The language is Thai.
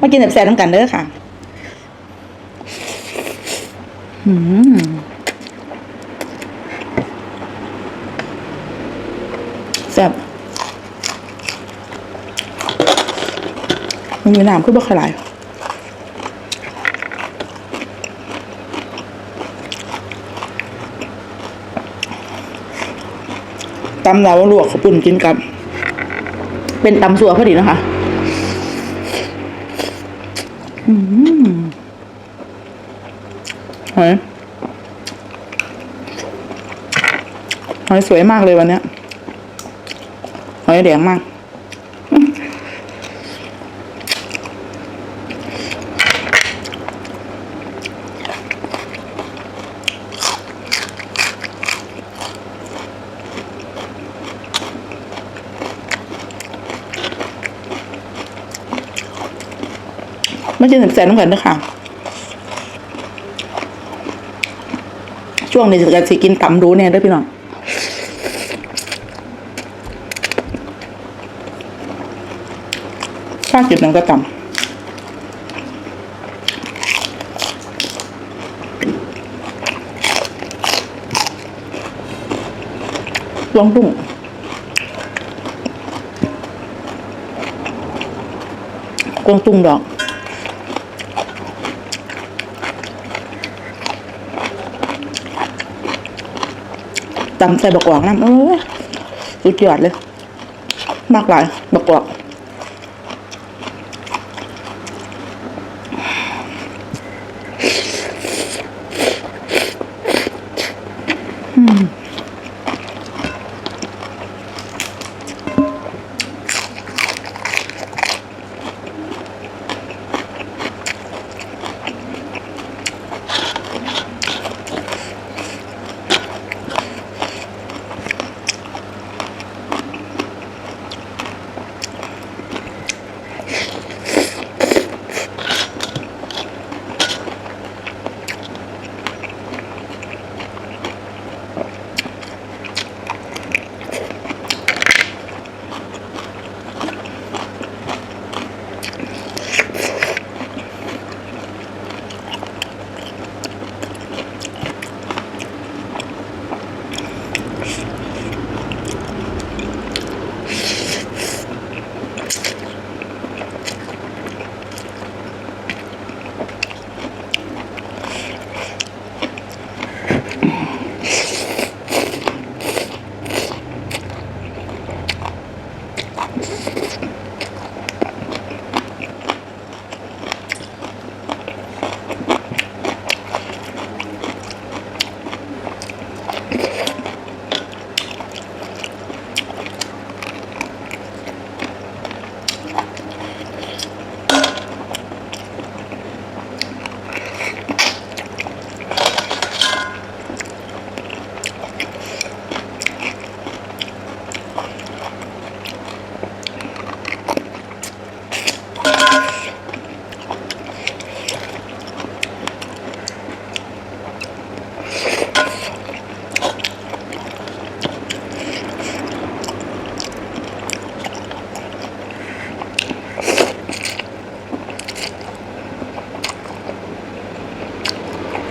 มากินแซ่บๆน้ำกันเด้อค่ะอืมแซ่บมันมีน้ำขึ้นบ่ขลายตำเราลวกขาวปุ่นกินกับ เป็นตำสัวพอดีนะคะ หอยหอยสวยมากเลยวันนี้หอยแดงมาก ไม่ใช่แสนน้ำกันนะคะช่วงนี้จะสิกินตำรู้เนี่ยด้วยพี่น้องชาจุดนั้นก็ตำลองตุ้งกวงตุ้งดอก ตำใส่บักกวางน้ำเอ้ยสุดยอดเลย มากหลายบักกวาง